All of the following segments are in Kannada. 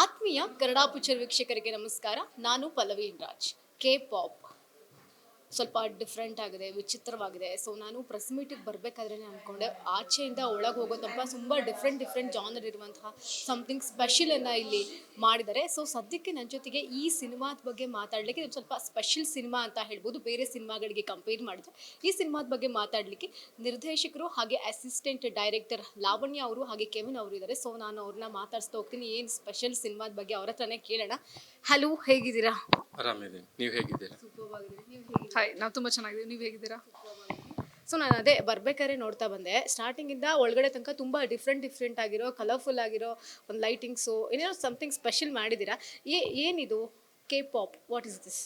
ಆತ್ಮೀಯ ಕನ್ನಡ ಪಿಕ್ಚರ್ ವೀಕ್ಷಕರಿಗೆ ನಮಸ್ಕಾರ. ನಾನು ಪಲ್ಲವಿ ರಾಜ್ ಕೆ ಪಾಪ್ ಸ್ವಲ್ಪ ಡಿಫ್ರೆಂಟ್ ಆಗಿದೆ ವಿಚಿತ್ರವಾಗಿದೆ. ಸೊ ನಾನು ಪ್ರೆಸ್ ಮೀಟಿಗೆ ಬರಬೇಕಾದ್ರೆ ಅಂದ್ಕೊಂಡೆ ಆಚೆಯಿಂದ ಒಳಗೆ ಹೋಗೋ ತನಕ ತುಂಬ ಡಿಫ್ರೆಂಟ್ ಡಿಫ್ರೆಂಟ್ ಜಾನರ್ ಇರುವಂತಹ ಸಮಥಿಂಗ್ ಸ್ಪೆಷಲನ್ನು ಇಲ್ಲಿ ಮಾಡಿದ್ದಾರೆ. ಸೊ ಸದ್ಯಕ್ಕೆ ನನ್ನ ಜೊತೆಗೆ ಈ ಸಿನಿಮಾದ ಬಗ್ಗೆ ಮಾತಾಡಲಿಕ್ಕೆ ಇದು ಸ್ವಲ್ಪ ಸ್ಪೆಷಲ್ ಸಿನಿಮಾ ಅಂತ ಹೇಳ್ಬೋದು. ಬೇರೆ ಸಿನಿಮಾಗಳಿಗೆ ಕಂಪೇರ್ ಮಾಡಿದ್ರೆ ಈ ಸಿನಿಮಾದ ಬಗ್ಗೆ ಮಾತಾಡಲಿಕ್ಕೆ ನಿರ್ದೇಶಕರು ಹಾಗೆ ಅಸಿಸ್ಟೆಂಟ್ ಡೈರೆಕ್ಟರ್ ಲಾವಣ್ಯ ಅವರು ಹಾಗೆ ಕೆವಿನ್ ಅವರು ಇದ್ದಾರೆ. ಸೊ ನಾನು ಅವ್ರನ್ನ ಮಾತಾಡ್ಸ್ತಾ ಹೋಗ್ತೀನಿ. ಏನು ಸ್ಪೆಷಲ್ ಸಿನಿಮಾದ ಬಗ್ಗೆ ಅವ್ರ ಹತ್ರನೇ ಕೇಳೋಣ. ಹಲೋ ಹೇಗಿದ್ದೀರಾ? ಆರಾಮಿದ್ದೀನಿ. ನೀವು ಹೇಗಿದ್ದೀರಾ? ಹಾಯ್ ನಾವು ತುಂಬ ಚೆನ್ನಾಗಿದ್ದೀವಿ. ನೀವು ಹೇಗಿದ್ದೀರಾ? ಸೊ ನಾನು ಅದೇ ಬರ್ಬೇಕಾದ್ರೆ ನೋಡ್ತಾ ಬಂದೆ. ಸ್ಟಾರ್ಟಿಂಗಿಂದ ಒಳಗಡೆ ತನಕ ತುಂಬ ಡಿಫ್ರೆಂಟ್ ಡಿಫ್ರೆಂಟ್ ಆಗಿರೋ ಕಲರ್ಫುಲ್ ಆಗಿರೋ ಒಂದು ಲೈಟಿಂಗ್ಸು ಏನೇನೋ ಸಮಥಿಂಗ್ ಸ್ಪೆಷಲ್ ಮಾಡಿದ್ದೀರಾ? ಏ, ಏನಿದು? K pop what is this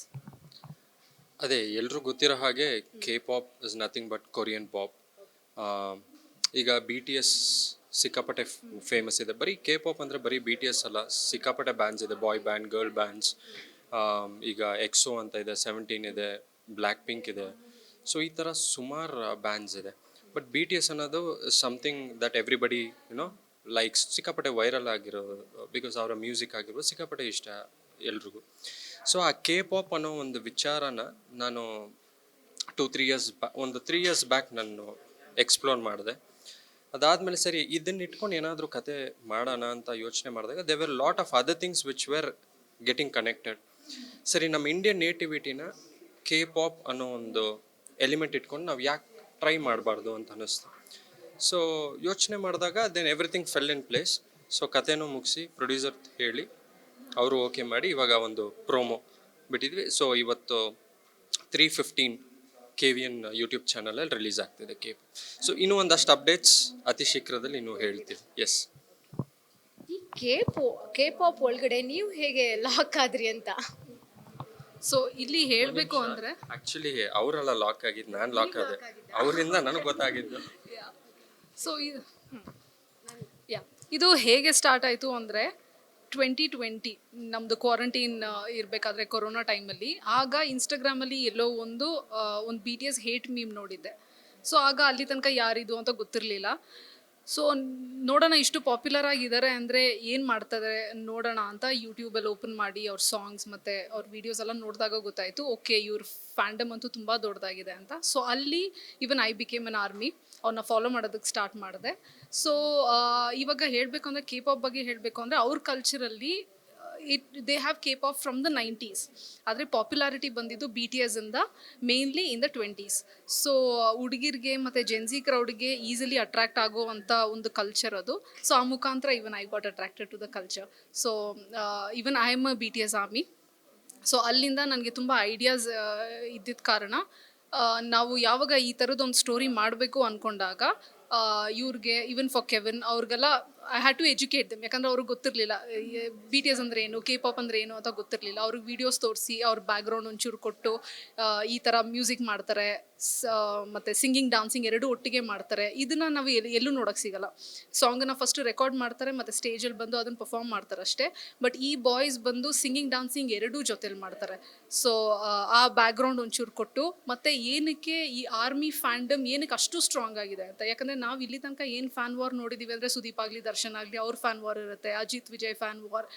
ಅದೇ ಎಲ್ಲರೂ ಗೊತ್ತಿರೋ ಹಾಗೆ K pop is nothing but Korean pop ಈಗ ಬಿ ಟಿ ಎಸ್ ಸಿಕ್ಕಾಪಟ್ಟೆ ಫೇಮಸ್ ಇದೆ. ಬರೀ ಕೆ ಪಾಪ್ ಅಂದರೆ ಬರೀ ಬಿ ಟಿ ಎಸ್ ಅಲ್ಲ, ಸಿಕ್ಕಾಪಟ್ಟೆ ಬ್ಯಾಂಡ್ಸ್ ಇದೆ. ಬಾಯ್ ಬ್ಯಾಂಡ್ ಗರ್ಲ್ ಬ್ಯಾಂಡ್ಸ್ ಈಗ ಎಕ್ಸೋ ಅಂತ ಇದೆ ಸೆವೆಂಟೀನ್ ಇದೆ. ಬ್ಲ್ಯಾಕ್ ಪಿಂಕ್ ಇದೆ. ಸೊ ಈ ಥರ ಸುಮಾರು ಬ್ಯಾಂಡ್ಸ್ ಇದೆ. ಬಟ್ ಬಿ ಟಿ ಎಸ್ ಅನ್ನೋದು something that everybody you know likes ಸಿಕ್ಕಾಪಟ್ಟೆ ವೈರಲ್ ಆಗಿರೋದು ಬಿಕಾಸ್ ಅವರ ಮ್ಯೂಸಿಕ್ ಆಗಿರ್ಬೋದು, ಸಿಕ್ಕಾಪಟ್ಟೆ ಇಷ್ಟ ಎಲ್ರಿಗೂ. ಸೊ ಆ ಕೆ ಪಾಪ್ ಅನ್ನೋ ಒಂದು ವಿಚಾರನ ನಾನು ಟೂ ತ್ರೀ ಇಯರ್ಸ್ ಬ್ಯಾ ಒಂದು ತ್ರೀ ಇಯರ್ಸ್ ಬ್ಯಾಕ್ ನಾನು ಎಕ್ಸ್ಪ್ಲೋರ್ ಮಾಡಿದೆ. ಅದಾದಮೇಲೆ ಸರಿ, ಇದನ್ನ ಇಟ್ಕೊಂಡು ಏನಾದರೂ ಕತೆ ಮಾಡೋಣ ಅಂತ ಯೋಚನೆ ಮಾಡಿದಾಗ there were lot of other things which were getting connected ಸರಿ, ನಮ್ಮ ಇಂಡಿಯನ್ ನೇಟಿವಿಟಿನ ಕೆ ಪಾಪ್ ಅನ್ನೋ ಒಂದು ಎಲಿಮೆಂಟ್ ಇಟ್ಕೊಂಡು ನಾವು ಯಾಕೆ ಟ್ರೈ ಮಾಡಬಾರ್ದು ಅಂತ ಅನ್ನಿಸ್ತು. ಸೊ ಯೋಚನೆ ಮಾಡಿದಾಗ then everything fell in place so ಕಥೆನೂ ಮುಗಿಸಿ ಪ್ರೊಡ್ಯೂಸರ್ ಹೇಳಿ, ಅವರು ಓಕೆ ಮಾಡಿ ಇವಾಗ ಒಂದು ಪ್ರೋಮೋ ಬಿಟ್ಟಿದ್ವಿ. ಸೊ ಇವತ್ತು three fifteen K V N YouTube ಚಾನಲಲ್ಲಿ ರಿಲೀಸ್ ಆಗ್ತಿದೆ ಕೆ ಸೊ ಇನ್ನೂ ಒಂದಷ್ಟು ಅಪ್ಡೇಟ್ಸ್ ಅತಿ ಶೀಘ್ರದಲ್ಲಿ ಇನ್ನೂ ಹೇಳ್ತೀವಿ ಎಸ್ ಈ ಕೆ ಪೋ ಕೆ ಪಾಪ್ ಒಳಗಡೆ ನೀವು ಹೇಗೆ ಲಾಕ್ ಆದ್ರಿ ಅಂತ? ಸೊ ಇಲ್ಲಿ ಹೇಳಬೇಕು ಅಂದ್ರೆ ಆಕ್ಚುಲಿ ಅವರೆಲ್ಲ ಲಾಕ್ ಆಗಿದ್ದು ನಾನು ಲಾಕ್ ಆದೆ. ಅವರಿಂದ ನನಗೆ ಗೊತ್ತಾಗಿದ್ದು. ಸೊ ಇದು ಯಾ ಇದು ಹೇಗೆ ಸ್ಟಾರ್ಟ್ ಆಯಿತು ಅಂದರೆ ಟ್ವೆಂಟಿ ಟ್ವೆಂಟಿ ನಮ್ಮದು ಕ್ವಾರಂಟೈನ್ ಇರಬೇಕಾದ್ರೆ ಕೊರೋನಾ ಟೈಮಲ್ಲಿ ಆಗ ಇನ್ಸ್ಟಾಗ್ರಾಮಲ್ಲಿ ಎಲ್ಲೋ ಒಂದು ಒಂದು B T S hate meme ನೋಡಿದ್ದೆ. ಸೊ ಆಗ ಅಲ್ಲಿ ತನಕ ಯಾರಿದು ಅಂತ ಗೊತ್ತಿರಲಿಲ್ಲ. ಸೊ ನೋಡೋಣ ಇಷ್ಟು ಪಾಪ್ಯುಲರ್ ಆಗಿದ್ದಾರೆ ಅಂದರೆ ಏನು ಮಾಡ್ತಾರೆ ನೋಡೋಣ ಅಂತ ಯೂಟ್ಯೂಬಲ್ಲಿ ಓಪನ್ ಮಾಡಿ ಅವ್ರ ಸಾಂಗ್ಸ್ ಮತ್ತು ಅವ್ರ ವೀಡಿಯೋಸ್ ಎಲ್ಲ ನೋಡಿದಾಗ ಗೊತ್ತಾಯಿತು ಓಕೆ ಇವ್ರ ಫ್ಯಾಂಡಮ್ ಅಂತೂ ತುಂಬ ದೊಡ್ಡದಾಗಿದೆ ಅಂತ. ಸೊ ಅಲ್ಲಿ even I became an army ಅವ್ರನ್ನ ಫಾಲೋ ಮಾಡೋದಕ್ಕೆ ಸ್ಟಾರ್ಟ್ ಮಾಡಿದೆ. ಸೊ ಇವಾಗ ಹೇಳಬೇಕು ಅಂದರೆ ಕೆ ಪಾಪ್ ಬಗ್ಗೆ ಹೇಳಬೇಕು ಅಂದರೆ ಅವ್ರ ಕಲ್ಚರಲ್ಲಿ it they have K pop from the nineties ಆದರೆ ಪಾಪ್ಯುಲಾರಿಟಿ ಬಂದಿದ್ದು ಬಿ ಟಿ ಎಸ್ ಇಂದ mainly in the twenties so ಹುಡುಗಿರಿಗೆ ಮತ್ತು ಜೆನ್ಸಿ ಕ್ರೌಡ್ಗೆ ಈಸಿಲಿ ಅಟ್ರಾಕ್ಟ್ ಆಗುವಂಥ ಒಂದು ಕಲ್ಚರ್ ಅದು. ಸೊ ಆ ಮುಖಾಂತರ even I got attracted to the culture so even I am B T S army so ಅಲ್ಲಿಂದ ನನಗೆ ತುಂಬ ಐಡಿಯಾಸ್ ಇದ್ದಿದ್ದ ಕಾರಣ ನಾವು ಯಾವಾಗ ಈ ಥರದ್ದೊಂದು ಸ್ಟೋರಿ ಮಾಡಬೇಕು ಅಂದ್ಕೊಂಡಾಗ ಇವ್ರಿಗೆ ಇವನ್ ಫಾರ್ ಕೆವಿನ್ ಅವ್ರಿಗೆಲ್ಲ I had to educate them ಯಾಕಂದ್ರೆ ಅವ್ರಿಗೆ ಗೊತ್ತಿರಲಿಲ್ಲ. ಬಿ ಟಿ ಎಸ್ ಅಂದರೆ ಏನು ಕೆ ಪಾಪ್ ಅಂದರೆ ಏನು ಅಂತ ಗೊತ್ತಿರಲಿಲ್ಲ. ಅವ್ರಿಗೆ ವೀಡಿಯೋಸ್ ತೋರಿಸಿ, ಅವ್ರ ಬ್ಯಾಕ್ಗ್ರೌಂಡ್ ಒಂಚೂರು ಕೊಟ್ಟು ಈ ಥರ ಮ್ಯೂಸಿಕ್ ಮಾಡ್ತಾರೆ. ಸ, ಮತ್ತು ಸಿಂಗಿಂಗ್ ಡಾನ್ಸಿಂಗ್ ಎರಡೂ ಒಟ್ಟಿಗೆ ಮಾಡ್ತಾರೆ. ಇದನ್ನು ನಾವು ಎಲ್ಲಿ ನೋಡೋಕ್ಕೆ ಸಿಗಲ್ಲ. ಸಾಂಗನ್ನು ಫಸ್ಟ್ ರೆಕಾರ್ಡ್ ಮಾಡ್ತಾರೆ, ಮತ್ತು ಸ್ಟೇಜಲ್ಲಿ ಬಂದು ಅದನ್ನು ಪರ್ಫಾರ್ಮ್ ಮಾಡ್ತಾರೆ ಅಷ್ಟೇ. ಬಟ್ ಈ ಬಾಯ್ಸ್ ಬಂದು ಸಿಂಗಿಂಗ್ ಡಾನ್ಸಿಂಗ್ ಎರಡೂ ಜೊತೆಲಿ ಮಾಡ್ತಾರೆ. ಸೊ ಆ ಬ್ಯಾಕ್ಗ್ರೌಂಡ್ ಒಂಚೂರು ಕೊಟ್ಟು, ಮತ್ತು ಏನಕ್ಕೆ ಈ ಆರ್ಮಿ ಫ್ಯಾಂಡಮ್ ಏನಕ್ಕೆ ಅಷ್ಟು ಸ್ಟ್ರಾಂಗ್ ಆಗಿದೆ ಅಂತ. ಯಾಕಂದರೆ ನಾವು ಇಲ್ಲಿ ತನಕ ಏನು ಫ್ಯಾನ್ ವಾರ್ ನೋಡಿದ್ದೀವಿ ಅಂದರೆ ಸುದೀಪ್ ಆಗಲಿ ದರ್ಶನ್ ಆಗಲಿ ಅವ್ರ ಫ್ಯಾನ್ ವಾರ್ ಇರುತ್ತೆ ಅಜಿತ್ ವಿಜಯ್ ಫ್ಯಾನ್ ವಾರ್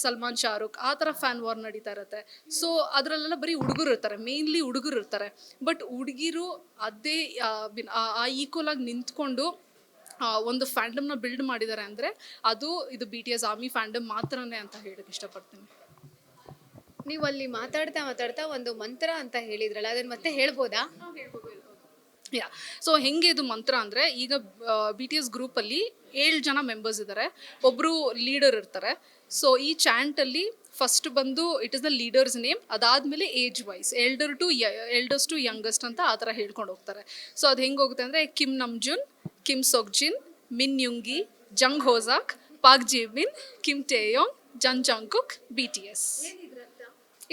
ಸಲ್ಮಾನ್ ಶಾರುಖ್ ಆ ಥರ ಫ್ಯಾನ್ ವಾರ್ ನಡೀತಾ ಇರುತ್ತೆ. ಸೊ ಅದರಲ್ಲೆಲ್ಲ ಬರೀ ಹುಡುಗರು ಇರ್ತಾರೆ ಮೇನ್ಲಿ ಹುಡುಗರು ಇರ್ತಾರೆ. ಬಟ್ ಹುಡುಗಿರು ಅದೇ ಆ, ಈಕ್ವಲ್ ಆಗಿ ನಿಂತ್ಕೊಂಡು ಒಂದು ಫ್ಯಾಂಡಮ್ನ ಬಿಲ್ಡ್ ಮಾಡಿದ್ದಾರೆ ಅಂದರೆ ಅದು ಇದು B T S army fandom ಮಾತ್ರನೇ ಅಂತ ಹೇಳಕ್ಕೆ ಇಷ್ಟಪಡ್ತೀನಿ. ನೀವು ಅಲ್ಲಿ ಮಾತಾಡ್ತಾ ಮಾತಾಡ್ತಾ ಒಂದು ಮಂತ್ರ ಅಂತ ಹೇಳಿದ್ರಲ್ಲ ಅದನ್ನ ಮತ್ತೆ ಹೇಳ್ಬೋದಾ. ಯಾ ಸೊ ಹೆಂಗೆ ಇದು ಮಂತ್ರ ಅಂದರೆ ಈಗ ಬಿ ಟಿ ಎಸ್ ಗ್ರೂಪಲ್ಲಿ ಏಳು ಜನ ಮೆಂಬರ್ಸ್ ಇದ್ದಾರೆ ಒಬ್ಬರು ಲೀಡರ್ ಇರ್ತಾರೆ. ಸೊ ಈ ಚಾಂಟಲ್ಲಿ ಫಸ್ಟ್ ಬಂದು it is the leader's name ಅದಾದಮೇಲೆ age wise elder to elders to youngest ಅಂತ ಆ ಥರ ಹೇಳ್ಕೊಂಡು ಹೋಗ್ತಾರೆ. ಸೊ ಅದು ಹೆಂಗೆ ಹೋಗುತ್ತೆ ಅಂದರೆ Kim Namjoon Kim Seokjin Min Yoongi Jung Hoseok Park Jimin Kim Taehyung Jungkook B T S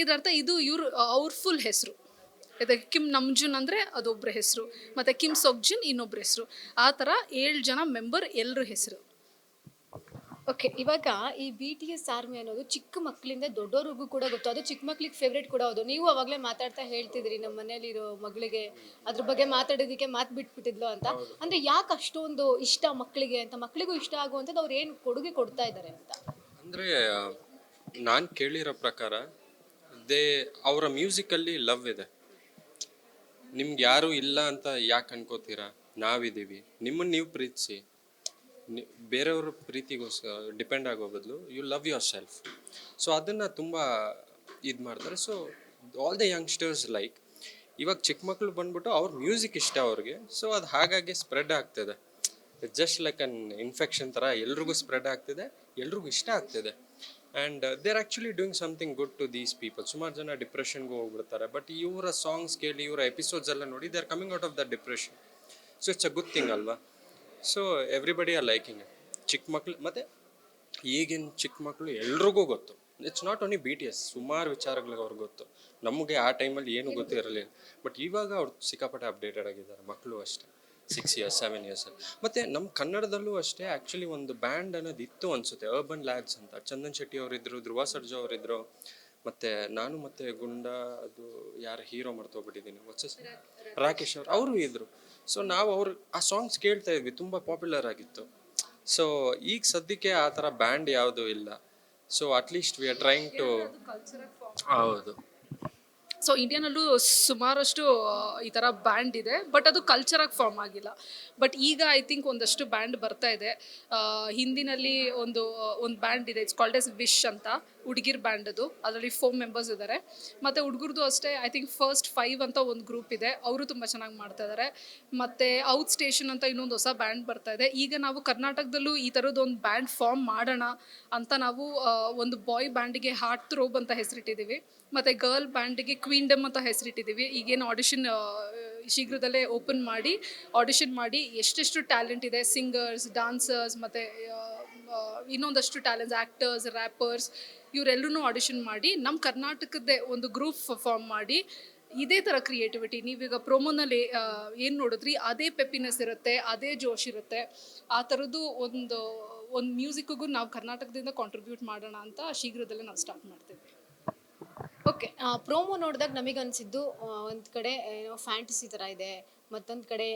ಇದರರ್ಥ? ಇದು ಇವರು ಅವ್ರ ಫುಲ್ ಹೆಸರು. ಇದಕ್ಕೆ ಕಿಮ್ ನಮ್ಜುನ್ ಅಂದರೆ ಅದೊಬ್ಬರ ಹೆಸರು ಮತ್ತು ಕಿಮ್ ಸೊಗ್ಜುನ್ ಇನ್ನೊಬ್ಬರ ಹೆಸರು. ಆ ಥರ ಏಳು ಜನ ಮೆಂಬರ್ ಎಲ್ಲರ ಹೆಸರು. ಓಕೆ ಇವಾಗ ಈ ಬಿ ಟಿ ಎಸ್ ಆರ್ಮಿ ಅನ್ನೋದು ಚಿಕ್ಕ ಮಕ್ಕಳಿಂದ ದೊಡ್ಡವ್ರಿಗೂ ಕೂಡ ಗೊತ್ತು. ಅದು ಚಿಕ್ಕ ಮಕ್ಳಿಗೆ ಫೇವ್ರೇಟ್ ಕೂಡ ಹೌದು. ನೀವು ಅವಾಗಲೇ ಮಾತಾಡ್ತಾ ಹೇಳ್ತಿದ್ರಿ ನಮ್ಮ ಮನೇಲಿರೋ ಮಗಳಿಗೆ ಅದ್ರ ಬಗ್ಗೆ ಮಾತಾಡೋದಕ್ಕೆ ಮಾತು ಬಿಟ್ಬಿಟ್ಟಿದ್ಲು ಅಂತ. ಅಂದರೆ ಯಾಕೆ ಅಷ್ಟೊಂದು ಇಷ್ಟ ಮಕ್ಕಳಿಗೆ ಅಂತ? ಮಕ್ಕಳಿಗೂ ಇಷ್ಟ ಆಗುವಂಥದ್ದು ಅವ್ರು ಏನು ಕೊಡುಗೆ ಕೊಡ್ತಾ ಇದ್ದಾರೆ ಅಂತ? ಅಂದರೆ ನಾನು ಕೇಳಿರೋ ಪ್ರಕಾರ ದೇ ಅವರ ಮ್ಯೂಸಿಕಲ್ಲಿ ಲವ್ ಇದೆ. ನಿಮ್ಗೆ ಯಾರು ಇಲ್ಲ ಅಂತ ಯಾಕೆ ಅನ್ಕೋತೀರಾ? ನಾವಿದ್ದೀವಿ. ನಿಮ್ಮನ್ನು ನೀವು ಪ್ರೀತಿಸಿ. ಬೇರೆಯವ್ರ ಪ್ರೀತಿಗೋಸ್ಕರ ಡಿಪೆಂಡ್ ಆಗೋ ಬದಲು you love yourself so ಅದನ್ನು ತುಂಬ ಇದು ಮಾಡ್ತಾರೆ. So all the youngsters like, ಇವಾಗ ಚಿಕ್ಕ ಮಕ್ಕಳು ಬಂದ್ಬಿಟ್ಟು ಅವ್ರ ಮ್ಯೂಸಿಕ್ ಇಷ್ಟ ಅವ್ರಿಗೆ, ಸೊ ಅದು ಹಾಗಾಗಿ ಸ್ಪ್ರೆಡ್ ಆಗ್ತಿದೆ. ಜಸ್ಟ್ ಲೈಕ್ ಅನ್ ಇನ್ಫೆಕ್ಷನ್ ಥರ ಎಲ್ರಿಗೂ ಸ್ಪ್ರೆಡ್ ಆಗ್ತಿದೆ, ಎಲ್ರಿಗೂ ಇಷ್ಟ ಆಗ್ತಿದೆ. And they're actually doing something good to these people ಸುಮಾರು ಜನ ಡಿಪ್ರೆಷನ್ಗೂ ಹೋಗ್ಬಿಡ್ತಾರೆ. ಬಟ್ ಇವರ ಸಾಂಗ್ಸ್ ಕೇಳಿ, ಇವರ ಎಪಿಸೋಡ್ಸ್ ಎಲ್ಲ ನೋಡಿ they are coming out of the depression so it's a good thing ಅಲ್ವಾ ಸೊ ಎವ್ರಿಬಡಿ ಆರ್ ಲೈಕಿಂಗ್ ಚಿಕ್ಕ ಮಕ್ಳು, ಮತ್ತು ಈಗಿನ ಚಿಕ್ಕ ಮಕ್ಕಳು ಎಲ್ರಿಗೂ ಗೊತ್ತು. It's not only B T S ಸುಮಾರು ವಿಚಾರಗಳಿಗೆ ಅವ್ರಿಗೆ ಗೊತ್ತು. ನಮಗೆ ಆ ಟೈಮಲ್ಲಿ ಏನು ಗೊತ್ತಿರಲಿಲ್ಲ. ಬಟ್ ಇವಾಗ ಅವ್ರು ಸಿಕ್ಕಾಪಟ್ಟೆ ಅಪ್ಡೇಟೆಡ್ ಆಗಿದ್ದಾರೆ ಮಕ್ಕಳು ಅಷ್ಟೇ. ಸಿಕ್ಸ್ ಇಯರ್ಸ್ ಸೆವೆನ್ ಇಯರ್ಸ್ ಮತ್ತು ನಮ್ಮ ಕನ್ನಡದಲ್ಲೂ ಅಷ್ಟೇ ಆ್ಯಕ್ಚುಲಿ ಒಂದು ಬ್ಯಾಂಡ್ ಅನ್ನೋದು ಇತ್ತು ಅನಿಸುತ್ತೆ. ಅರ್ಬನ್ ಲ್ಯಾಬ್ಸ್ ಅಂತ. ಚಂದನ್ ಶೆಟ್ಟಿ ಅವರಿದ್ದರು ಧ್ರುವ ಸರ್ಜಾ ಅವರಿದ್ದರು ಮತ್ತು ನಾನು ಮತ್ತು ಗುಂಡ ಅದು ಯಾರು ಹೀರೋ ಮರ್ತೋಗ್ಬಿಟ್ಟಿದ್ದೀನಿ. ವಾಟ್ಸ್ ರಾಕೇಶ್ ಅವ್ರು. ಅವರು ಇದ್ದರು ಸೊ ನಾವು ಅವ್ರು ಆ ಸಾಂಗ್ಸ್ ಕೇಳ್ತಾ ಇದ್ವಿ. ತುಂಬ ಪಾಪ್ಯುಲರ್ ಆಗಿತ್ತು. ಸೊ ಈಗ ಸದ್ಯಕ್ಕೆ ಆ ಥರ ಬ್ಯಾಂಡ್ ಯಾವುದೂ ಇಲ್ಲ. So at least we are trying to ಹೌದು. ಸೊ ಇಂಡಿಯಾನಲ್ಲೂ ಸುಮಾರಷ್ಟು ಈ ಥರ ಬ್ಯಾಂಡ್ ಇದೆ. ಬಟ್ ಅದು ಕಲ್ಚರಾಗಿ ಫಾರ್ಮ್ ಆಗಿಲ್ಲ. ಬಟ್ ಈಗ ಐ ಥಿಂಕ್ ಒಂದಷ್ಟು ಬ್ಯಾಂಡ್ ಬರ್ತಾ ಇದೆ. ಹಿಂದಿನಲ್ಲಿ ಒಂದು ಒಂದು ಬ್ಯಾಂಡ್ ಇದೆ. ಇಟ್ಸ್ ಕಾಲ್ಡ್ ಎಸ್ ವಿಶ್ ಅಂತ. ಹುಡುಗಿರ್ ಬ್ಯಾಂಡ್ ಅದು. ಅದರಲ್ಲಿ ಫೋರ್ ಮೆಂಬರ್ಸ್ ಇದ್ದಾರೆ ಮತ್ತು ಹುಡುಗರದು ಅಷ್ಟೇ ಐ ಥಿಂಕ್ ಫಸ್ಟ್ ಫೈವ್ ಅಂತ ಒಂದು ಗ್ರೂಪ್ ಇದೆ. ಅವರು ತುಂಬ ಚೆನ್ನಾಗಿ ಮಾಡ್ತಾ ಇದ್ದಾರೆ ಮತ್ತು ಔಟ್ ಸ್ಟೇಷನ್ ಅಂತ ಇನ್ನೊಂದು ಹೊಸ ಬ್ಯಾಂಡ್ ಬರ್ತಾ ಇದೆ. ಈಗ ನಾವು ಕರ್ನಾಟಕದಲ್ಲೂ ಈ ಥರದ್ದು ಬ್ಯಾಂಡ್ ಫಾರ್ಮ್ ಮಾಡೋಣ ಅಂತ ನಾವು ಒಂದು ಬಾಯ್ ಬ್ಯಾಂಡಿಗೆ ಹಾರ್ಟ್ ಥ್ರೋಬ್ ಅಂತ ಹೆಸರಿಟ್ಟಿದ್ದೀವಿ ಮತ್ತು ಗರ್ಲ್ ಬ್ಯಾಂಡಿಗೆ ಕ್ವೀನ್ಡಮ್ ಅಂತ ಹೆಸರಿಟ್ಟಿದ್ದೀವಿ ಈಗೇನು ಆಡಿಷನ್ ಶೀಘ್ರದಲ್ಲೇ ಓಪನ್ ಮಾಡಿ ಆಡಿಷನ್ ಮಾಡಿ ಎಷ್ಟೆಷ್ಟು ಟ್ಯಾಲೆಂಟ್ ಇದೆ. ಸಿಂಗರ್ಸ್ ಡಾನ್ಸರ್ಸ್ ಮತ್ತು ಇನ್ನೊಂದಷ್ಟು ಟ್ಯಾಲೆಂಟ್ಸ್ ಆ್ಯಕ್ಟರ್ಸ್ ರ್ಯಾಪರ್ಸ್ ಇವರೆಲ್ಲರೂ ಆಡಿಷನ್ ಮಾಡಿ ನಮ್ಮ ಕರ್ನಾಟಕದ್ದೇ ಒಂದು ಗ್ರೂಪ್ ಫಾರ್ಮ್ ಮಾಡಿ ಇದೇ ಥರ ಕ್ರಿಯೇಟಿವಿಟಿ ನೀವೀಗ ಪ್ರೊಮೋನಲ್ಲಿ ಏನು ನೋಡಿದ್ರಿ? ಅದೇ ಪೆಪ್ಪಿನೆಸ್ ಇರುತ್ತೆ, ಅದೇ ಜೋಶ್ ಇರುತ್ತೆ. ಆ ಥರದ್ದು ಒಂದು ಒಂದು ಮ್ಯೂಸಿಕ್ಗೂ ನಾವು ಕರ್ನಾಟಕದಿಂದ ಕಾಂಟ್ರಿಬ್ಯೂಟ್ ಮಾಡೋಣ ಅಂತ ಶೀಘ್ರದಲ್ಲೇ ನಾವು ಸ್ಟಾರ್ಟ್ ಮಾಡ್ತೀವಿ. ಓಕೆ ಪ್ರೋಮೋ ನೋಡಿದಾಗ ನಮಗೆ ಅನಿಸಿದ್ದು ಒಂದು ಕಡೆ ಏನೋ ಫ್ಯಾಂಟಸಿ ಥರ ಇದೆ. ಮತ್ತೊಂದು ಕಡೆ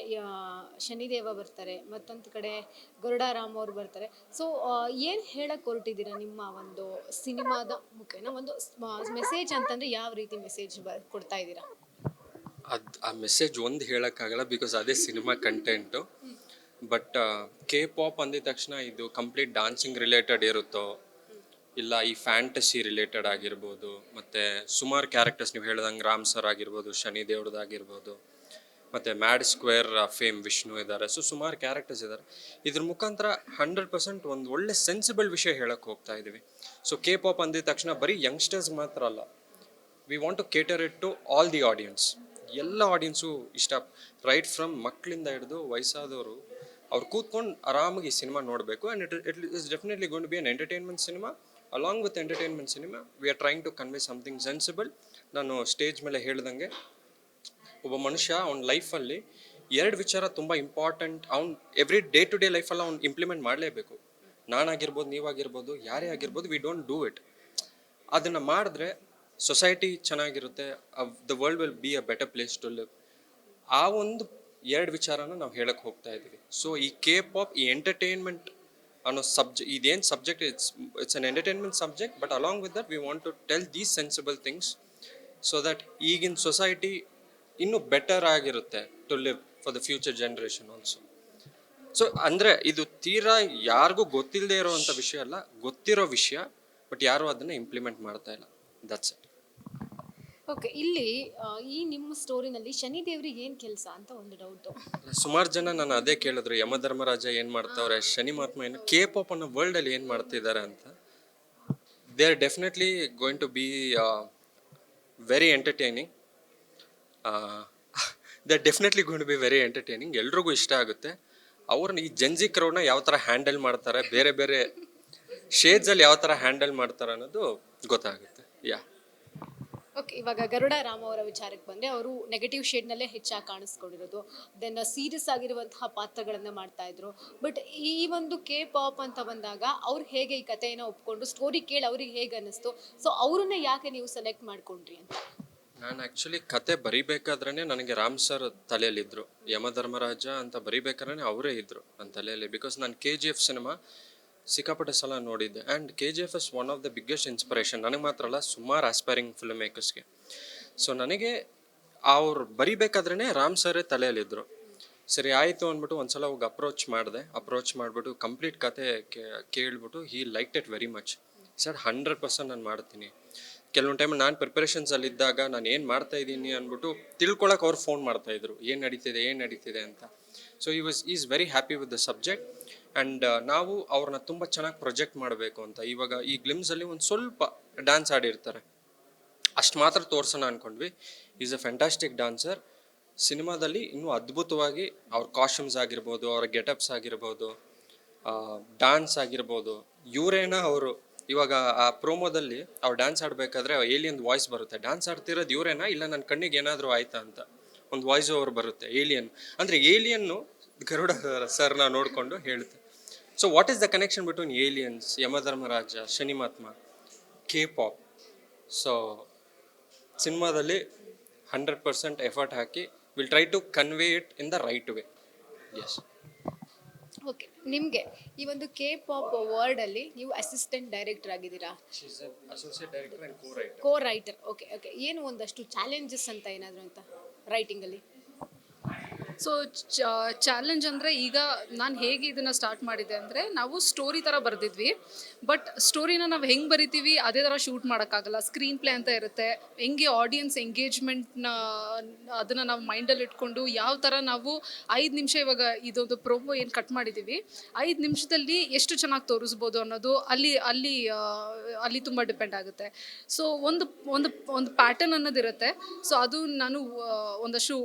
ಶನಿದೇವ ಬರ್ತಾರೆ, ಮತ್ತೊಂದು ಕಡೆ ಗರುಡಾರಾಮ್ ಅವ್ರು ಬರ್ತಾರೆ. ಸೊ ಏನು ಹೇಳಕ್ಕೆ ಹೊರಟಿದ್ದೀರಾ ನಿಮ್ಮ ಒಂದು ಸಿನಿಮಾದ ಮುಖೇನ? ಒಂದು ಮೆಸೇಜ್ ಅಂತಂದರೆ ಯಾವ ರೀತಿ ಮೆಸೇಜ್ ಕೊಡ್ತಾ ಇದ್ದೀರಾ? ಅದು, ಆ ಮೆಸೇಜ್ ಒಂದು ಹೇಳೋಕ್ಕಾಗಲ್ಲ ಬಿಕಾಸ್ ಅದೇ cinema content but K pop ಅಂದಿದ ತಕ್ಷಣ ಇದು ಕಂಪ್ಲೀಟ್ ಡಾನ್ಸಿಂಗ್ ರಿಲೇಟೆಡ್ ಇರುತ್ತೋ, ಇಲ್ಲ ಈ ಫ್ಯಾಂಟಸಿ ರಿಲೇಟೆಡ್ ಆಗಿರ್ಬೋದು, ಮತ್ತು ಸುಮಾರು ಕ್ಯಾರೆಕ್ಟರ್ಸ್ ನೀವು ಹೇಳ್ದಂಗೆ ರಾಮ್ ಸರ್ ಆಗಿರ್ಬೋದು, ಶನಿ ದೇವ್ರದ್ದಾಗಿರ್ಬೋದು ಮತ್ತು ಮ್ಯಾಡ್ ಸ್ಕ್ವೇರ್ ಫೇಮ್ ವಿಷ್ಣು ಇದ್ದಾರೆ. ಸೊ ಸುಮಾರು ಕ್ಯಾರೆಕ್ಟರ್ಸ್ ಇದ್ದಾರೆ. ಇದ್ರ ಮುಖಾಂತರ ಹಂಡ್ರೆಡ್ ಪರ್ಸೆಂಟ್ ಒಂದು ಒಳ್ಳೆ ಸೆನ್ಸಿಬಲ್ ವಿಷಯ ಹೇಳಕ್ಕೆ ಹೋಗ್ತಾ ಇದ್ದೀವಿ ಸೊ ಕೆ ಪಾಪ್ ಅಂದಿದ ತಕ್ಷಣ ಬರೀ ಯಂಗ್ಸ್ಟರ್ಸ್ ಮಾತ್ರ ಅಲ್ಲ we want to cater it to all the audience ಎಲ್ಲ ಆಡಿಯನ್ಸು ಇಷ್ಟ. ರೈಟ್ ಫ್ರಮ್ ಮಕ್ಕಳಿಂದ ಹಿಡಿದು ವಯಸ್ಸಾದವರು, ಅವ್ರು ಕೂತ್ಕೊಂಡು ಆರಾಮಾಗಿ ಸಿನಿಮಾ ನೋಡಬೇಕು. And it it is definitely gonna be an entertainment cinema along with entertainment cinema we are trying to convey something sensible ನಾನು ಸ್ಟೇಜ್ ಮೇಲೆ ಹೇಳ್ದಂಗೆ ಒಬ್ಬ ಮನುಷ್ಯ ಅವ್ನ ಲೈಫಲ್ಲಿ ಎರಡು ವಿಚಾರ ತುಂಬ ಇಂಪಾರ್ಟೆಂಟ್ ಅವ್ನು ಎವ್ರಿ ಡೇ ಟು ಡೇ ಲೈಫಲ್ಲಿ ಅವ್ನು ಇಂಪ್ಲಿಮೆಂಟ್ ಮಾಡಲೇಬೇಕು. ನಾನಾಗಿರ್ಬೋದು, ನೀವಾಗಿರ್ಬೋದು, ಯಾರೇ ಆಗಿರ್ಬೋದು ವಿ ಡೋಂಟ್ ಡೂ ಇಟ್ ಅದನ್ನು ಮಾಡಿದ್ರೆ ಸೊಸೈಟಿ ಚೆನ್ನಾಗಿರುತ್ತೆ the world will be a better place to live ಆ ಒಂದು ಎರಡು ವಿಚಾರನ ನಾವು ಹೇಳಕ್ಕೆ ಹೋಗ್ತಾ ಇದ್ದೀವಿ ಸೊ ಈ ಕೇಪ್ ಪಾಪ್ ಈ ಎಂಟರ್ಟೈನ್ಮೆಂಟ್ ಅನ್ನೋ ಸಬ್ಜೆ ಇದೇನು subject it's it's an entertainment subject but along with that we want to tell these sensible things so that ಈಗಿನ ಸೊಸೈಟಿ ಇನ್ನೂ ಬೆಟರ್ ಆಗಿರುತ್ತೆ to live for the future generation also so ಅಂದರೆ ಇದು ತೀರಾ ಯಾರಿಗೂ ಗೊತ್ತಿಲ್ಲದೆ ಇರೋವಂಥ ವಿಷಯ ಅಲ್ಲ ಗೊತ್ತಿರೋ ವಿಷಯ ಬಟ್ ಯಾರೂ ಅದನ್ನು ಇಂಪ್ಲಿಮೆಂಟ್ ಮಾಡ್ತಾ ಇಲ್ಲ. ದಟ್ಸ್ ಇಟ್ ಓಕೆ ಇಲ್ಲಿ ಆ, ಈ ನಿಮ್ಮ ಸ್ಟೋರಿನಲ್ಲಿ ಶನಿದೇವ್ರಿಗೆ ಏನು ಕೆಲಸ ಅಂತ ಒಂದು ಡೌಟು ಸುಮಾರು ಜನ ನಾನು ಅದೇ ಕೇಳಿದ್ರು ಯಮಧರ್ಮರಾಜ ಏನು ಮಾಡ್ತಾವ್ರೆ ಶನಿ ಮಹಾತ್ಮ ಏನು ಕೆ ಪಾಪ್ ಅನ್ನೋ ವರ್ಲ್ಡಲ್ಲಿ ಏನು ಮಾಡ್ತಿದ್ದಾರೆ ಅಂತ. They are definitely going to be very entertaining they are definitely going to be very entertaining ಎಲ್ರಿಗೂ ಇಷ್ಟ ಆಗುತ್ತೆ. ಅವ್ರನ್ನ ಈ ಜಂಜಿ ಕ್ರೌಡ್ನ ಯಾವ ಥರ ಹ್ಯಾಂಡಲ್ ಮಾಡ್ತಾರೆ, ಬೇರೆ ಬೇರೆ ಶೇಡ್ಸಲ್ಲಿ ಯಾವ ಥರ ಹ್ಯಾಂಡಲ್ ಮಾಡ್ತಾರೆ ಅನ್ನೋದು ಗೊತ್ತಾಗುತ್ತೆ. ಯಾ ಓಕೆ ಇವಾಗ ಗರುಡ ರಾಮ್ ಅವರ ವಿಚಾರಕ್ಕೆ ಬಂದರೆ ಅವರು ನೆಗೆಟಿವ್ ಶೇಡ್ನಲ್ಲೇ ಹೆಚ್ಚಾಗಿ ಕಾಣಿಸ್ಕೊಂಡಿರೋದು. ದೆನ್ ಸೀರಿಯಸ್ ಆಗಿರುವಂತಹ ಪಾತ್ರಗಳನ್ನು ಮಾಡ್ತಾ ಇದ್ರು. ಬಟ್ ಈ ಒಂದು ಕೆ ಪಾಪ್ ಅಂತ ಬಂದಾಗ ಅವ್ರು ಹೇಗೆ ಈ ಕಥೆಯನ್ನು ಒಪ್ಕೊಂಡು ಸ್ಟೋರಿ ಕೇಳಿ ಅವ್ರಿಗೆ ಹೇಗೆ ಅನ್ನಿಸ್ತು? ಸೊ ಅವ್ರನ್ನ ಯಾಕೆ ನೀವು ಸೆಲೆಕ್ಟ್ ಮಾಡ್ಕೊಂಡ್ರಿ ಅಂತ? ನಾನು ಆ್ಯಕ್ಚುಲಿ ಕತೆ ಬರಿಬೇಕಾದ್ರೆ ನನಗೆ ರಾಮ್ ಸರ್ ತಲೆಯಲ್ಲಿದ್ದರು ಯಮಧರ್ಮರಾಜ ಅಂತ ಬರಿಬೇಕಾದ್ರೆ ಅವರೇ ಇದ್ದರು ನನ್ನ ತಲೆಯಲ್ಲಿ. ಬಿಕಾಸ್ ನಾನು ಕೆ ಜಿ ಎಫ್ ಸಿನಿಮಾ ಸಿಕ್ಕಾಪಟ್ಟೆ ಸಲ ನೋಡಿದ್ದೆ. And K G F is one of the biggest inspiration ನನಗೆ ಮಾತ್ರ ಅಲ್ಲ, ಸುಮಾರು ಆಸ್ಪೈರಿಂಗ್ ಫಿಲ್ಮ್ ಮೇಕರ್ಸ್ಗೆ ಸೊ ನನಗೆ ಅವ್ರು ಬರಿಬೇಕಾದ್ರೇ ರಾಮ್ ಸರೇ ತಲೆಯಲ್ಲಿದ್ದರು ಸರಿ, ಆಯಿತು ಅಂದ್ಬಿಟ್ಟು ಒಂದ್ಸಲ ಹೋಗಿ ಅಪ್ರೋಚ್ ಮಾಡಿದೆ. ಅಪ್ರೋಚ್ ಮಾಡಿಬಿಟ್ಟು ಕಂಪ್ಲೀಟ್ ಕತೆ ಕೇಳಿಬಿಟ್ಟು he like it very much sir hundred percent ನಾನು ಮಾಡ್ತೀನಿ. ಕೆಲವೊಂದು ಟೈಮ್ ನಾನು ಪ್ರಿಪರೇಷನ್ಸಲ್ಲಿ ಇದ್ದಾಗ ನಾನು ಏನು ಮಾಡ್ತಾ ಇದ್ದೀನಿ ಅಂದ್ಬಿಟ್ಟು ತಿಳ್ಕೊಳಕ್ಕೆ ಅವ್ರು ಫೋನ್ ಮಾಡ್ತಾ ಇದ್ರು. ಏನು ನಡೀತಿದೆ ಏನು ನಡೀತಿದೆ ಅಂತ. ಸೊ ಈ was is very happy with the subject and ನಾವು ಅವ್ರನ್ನ ತುಂಬ ಚೆನ್ನಾಗಿ ಪ್ರೊಜೆಕ್ಟ್ ಮಾಡಬೇಕು ಅಂತ. ಇವಾಗ ಈ ಗ್ಲಿಮ್ಸಲ್ಲಿ ಒಂದು ಸ್ವಲ್ಪ ಡ್ಯಾನ್ಸ್ ಆಡಿರ್ತಾರೆ. ಅಷ್ಟು ಮಾತ್ರ ತೋರ್ಸೋಣ ಅಂದ್ಕೊಂಡ್ವಿ ಈಸ್ ಅ ಫ್ಯಾಂಟಾಸ್ಟಿಕ್ ಡಾನ್ಸರ್ ಸಿನಿಮಾದಲ್ಲಿ ಇನ್ನೂ ಅದ್ಭುತವಾಗಿ ಅವ್ರ ಕಾಸ್ಟ್ಯೂಮ್ಸ್ ಆಗಿರ್ಬೋದು, ಅವ್ರ ಗೆಟಪ್ಸ್ ಆಗಿರ್ಬೋದು ಡ್ಯಾನ್ಸ್ ಆಗಿರ್ಬೋದು, ಇವರೇನ ಅವರು ಇವಾಗ ಆ ಪ್ರೋಮೋದಲ್ಲಿ ಅವ್ರು ಡ್ಯಾನ್ಸ್ ಆಡಬೇಕಾದ್ರೆ ಏಲಿಯನ್ ವಾಯ್ಸ್ ಬರುತ್ತೆ. ಡ್ಯಾನ್ಸ್ ಆಡ್ತಿರೋದು ಇವರೇನಾ? ಇಲ್ಲ ನನ್ನ ಕಣ್ಣಿಗೆ ಏನಾದರೂ ಆಯ್ತಾ ಅಂತ. ಒಂದು ವಾಯ್ಸ್ ಓವರ್ ಬರುತ್ತೆ ಏಲಿಯನ್ ಅಂದರೆ ಏಲಿಯನ್ನು ಗರುಡ ಸರ್ನ ನೋಡಿಕೊಂಡು ಹೇಳುತ್ತೆ so what is the connection between aliens Yamadharmaraja Shanimatma K pop so ಸಿನಿಮಾದಲ್ಲಿ hundred percent effort hockey will try to convey it in the right way yes okay ನಿಮಗೆ ಈ ಒಂದು ಕೆ ಪಾಪ್ ವರ್ಡಲ್ಲಿ ನೀವು ಅಸಿಸ್ಟೆಂಟ್ ಡೈರೆಕ್ಟರ್ ಆಗಿದ್ದೀರಾ? Associate director and co writer co writer okay okay ಏನು ಒಂದಷ್ಟು ಚಾಲೆಂಜಸ್ ಅಂತ ಏನಾದರೂ ಅಂತ ರೈಟಿಂಗಲ್ಲಿ ಸೊ ಚಾಲೆಂಜ್ ಅಂದರೆ ಈಗ ನಾನು ಹೇಗೆ ಇದನ್ನು ಸ್ಟಾರ್ಟ್ ಮಾಡಿದೆ ಅಂದರೆ ನಾವು ಸ್ಟೋರಿ ಥರ ಬರೆದಿದ್ವಿ. ಬಟ್ ಸ್ಟೋರಿನ ನಾವು ಹೆಂಗೆ ಬರಿತೀವಿ, ಅದೇ ಥರ ಶೂಟ್ ಮಾಡೋಕ್ಕಾಗಲ್ಲ. ಸ್ಕ್ರೀನ್ ಪ್ಲೇ ಅಂತ ಇರುತ್ತೆ. ಹೆಂಗೆ ಆಡಿಯನ್ಸ್ ಎಂಗೇಜ್ಮೆಂಟ್ನ ಅದನ್ನು ನಾವು ಮೈಂಡಲ್ಲಿ ಇಟ್ಕೊಂಡು ಯಾವ ಥರ ನಾವು ಐದು ನಿಮಿಷ ಇವಾಗ ಇದೊಂದು ಪ್ರೋಮೋ ಏನು ಕಟ್ ಮಾಡಿದ್ದೀವಿ ಐದು ನಿಮಿಷದಲ್ಲಿ ಎಷ್ಟು ಚೆನ್ನಾಗಿ ತೋರಿಸ್ಬೋದು ಅನ್ನೋದು ಅಲ್ಲಿ ಅಲ್ಲಿ ಅಲ್ಲಿ ತುಂಬ ಡಿಪೆಂಡ್ ಆಗುತ್ತೆ. ಸೊ ಒಂದು ಒಂದು ಒಂದು ಪ್ಯಾಟರ್ನ್ ಅನ್ನೋದಿರುತ್ತೆ ಸೊ ಅದು ನಾನು ಒಂದಷ್ಟು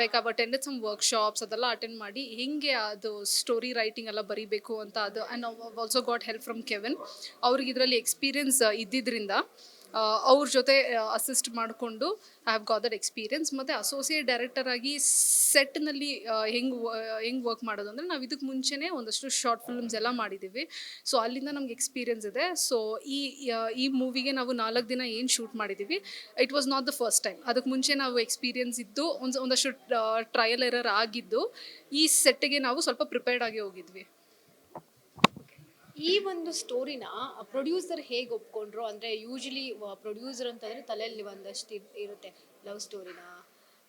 like I've attended some workshops ಅದೆಲ್ಲ ಅಟೆಂಡ್ ಮಾಡಿ ಹೆಂಗೆ ಅದು ಸ್ಟೋರಿ ರೈಟಿಂಗ್ ಎಲ್ಲ ಬರೀಬೇಕು ಅಂತ ಅದು and also got help from Kevin ಅವ್ರಿಗೆ ಇದರಲ್ಲಿ ಎಕ್ಸ್ಪೀರಿಯನ್ಸ್ ಇದ್ದಿದ್ದರಿಂದ ಅವ್ರ ಜೊತೆ ಅಸಿಸ್ಟ್ ಮಾಡಿಕೊಂಡು I have got that experience ಮತ್ತು ಅಸೋಸಿಯೇಟ್ ಡೈರೆಕ್ಟರ್ ಆಗಿ ಸೆಟ್ನಲ್ಲಿ ಹೆಂಗೆ ಹೆಂಗೆ ವರ್ಕ್ ಮಾಡೋದು ಅಂದರೆ ನಾವು ಇದಕ್ಕೆ ಮುಂಚೆನೇ ಒಂದಷ್ಟು ಶಾರ್ಟ್ ಫಿಲ್ಮ್ಸ್ ಎಲ್ಲ ಮಾಡಿದ್ದೀವಿ ಸೊ ಅಲ್ಲಿಂದ ನಮ್ಗೆ ಎಕ್ಸ್ಪೀರಿಯನ್ಸ್ ಇದೆ. ಸೊ ಈ ಈ ಮೂವಿಗೆ ನಾವು ನಾಲ್ಕು ದಿನ ಏನು ಶೂಟ್ ಮಾಡಿದ್ದೀವಿ it was not the first time ಅದಕ್ಕೆ ಮುಂಚೆ ನಾವು ಎಕ್ಸ್ಪೀರಿಯನ್ಸ್ ಇದ್ದು, ಒಂದು, ಒಂದಷ್ಟು ಟ್ರಯಲ್ ಎರರ್ ಆಗಿದ್ದು, ಈ ಸೆಟ್ಗೆ ನಾವು ಸ್ವಲ್ಪ ಪ್ರಿಪೇರ್ಡ್ ಆಗಿ ಹೋಗಿದ್ವಿ. ಈ ಒಂದು ಸ್ಟೋರಿನ ಪ್ರೊಡ್ಯೂಸರ್ ಹೇಗೆ ಒಪ್ಕೊಂಡ್ರು? ಅಂದರೆ ಯೂಶಲಿ ಪ್ರೊಡ್ಯೂಸರ್ ಅಂತಂದರೆ ತಲೆಯಲ್ಲಿ ಒಂದಷ್ಟು ಇರ್- ಇರುತ್ತೆ ಲವ್ ಸ್ಟೋರಿನ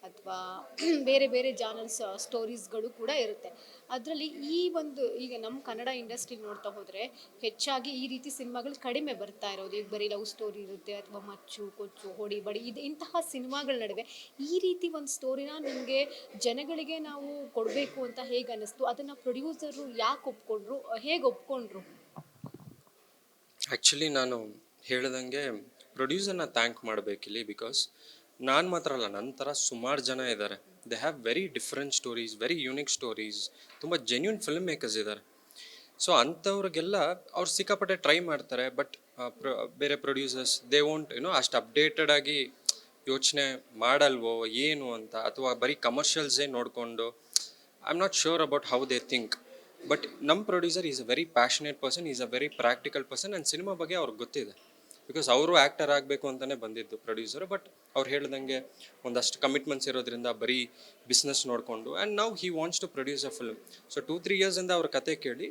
ಅಥವಾ ಬೇರೆ ಬೇರೆ ಜಾನಲ್ಸ್ ಸ್ಟೋರೀಸ್ಗಳು ಕೂಡ ಇರುತ್ತೆ. ಅದರಲ್ಲಿ ಈ ಒಂದು, ಈಗ ನಮ್ಮ ಕನ್ನಡ ಇಂಡಸ್ಟ್ರಿ ನೋಡ್ತಾ ಹೋದರೆ ಹೆಚ್ಚಾಗಿ ಈ ರೀತಿ ಸಿನಿಮಾಗಳು ಕಡಿಮೆ ಬರ್ತಾ ಇರೋದು. ಈಗ ಬರೀ ಲವ್ ಸ್ಟೋರಿ ಇರುತ್ತೆ ಅಥವಾ ಮಚ್ಚು, ಕೊಚ್ಚು, ಹೊಡಿ, ಬಡಿ ಇದು ಇಂತಹ ಸಿನಿಮಾಗಳ ನಡುವೆ ಈ ರೀತಿ ಒಂದು ಸ್ಟೋರಿನ ನಿಮಗೆ ಜನಗಳಿಗೆ ನಾವು ಕೊಡಬೇಕು ಅಂತ ಹೇಗೆ ಅನ್ನಿಸ್ತು? ಅದನ್ನು ಪ್ರೊಡ್ಯೂಸರು ಯಾಕೆ ಒಪ್ಕೊಂಡ್ರು? ಹೇಗೆ ಒಪ್ಕೊಂಡ್ರು? ಆ್ಯಕ್ಚುಲಿ ನಾನು ಹೇಳ್ದಂಗೆ ಪ್ರೊಡ್ಯೂಸರ್ನ ಥ್ಯಾಂಕ್ ಮಾಡಬೇಕಿಲ್ಲಿ ಬಿಕಾಸ್ ನಾನು ಮಾತ್ರ ಅಲ್ಲ ನನ್ನ ಥರ ಸುಮಾರು ಜನ ಇದ್ದಾರೆ they have very different stories very unique stories ತುಂಬ ಜೆನ್ಯೂನ್ ಫಿಲ್ಮ್ ಮೇಕರ್ಸ್ ಇದ್ದಾರೆ ಸೊ ಅಂಥವ್ರಿಗೆಲ್ಲ ಅವ್ರು ಸಿಕ್ಕಾಪಟ್ಟೆ ಟ್ರೈ ಮಾಡ್ತಾರೆ ಬಟ್ ಬೇರೆ ಪ್ರೊಡ್ಯೂಸರ್ಸ್ ದೇ ವೋಂಟ್ ಏನೋ ಅಷ್ಟು ಅಪ್ಡೇಟೆಡ್ ಆಗಿ ಯೋಚನೆ ಮಾಡಲ್ವೋ, ಏನು ಅಂತ, ಅಥವಾ ಬರೀ ಕಮರ್ಷಿಯಲ್ಸೇ ನೋಡಿಕೊಂಡು I am not sure about how they think but ನಮ್ಮ producer is a very passionate person is a very practical person and cinema ಬಗ್ಗೆ ಅವ್ರಿಗೆ ಗೊತ್ತಿದೆ. ಬಿಕಾಸ್ ಅವರು ಆ್ಯಕ್ಟರ್ ಆಗಬೇಕು ಅಂತಲೇ ಬಂದಿದ್ದು ಪ್ರೊಡ್ಯೂಸರು ಬಟ್ ಅವ್ರು ಹೇಳ್ದಂಗೆ ಒಂದಷ್ಟು ಕಮಿಟ್ಮೆಂಟ್ಸ್ ಇರೋದ್ರಿಂದ ಬರೀ ಬಿಸ್ನೆಸ್ ನೋಡಿಕೊಂಡು ಆ್ಯಂಡ್ ನಾವು he wants to produce a film so two three ಇಯರ್ಸಿಂದ ಅವ್ರ ಕತೆ ಕೇಳಿ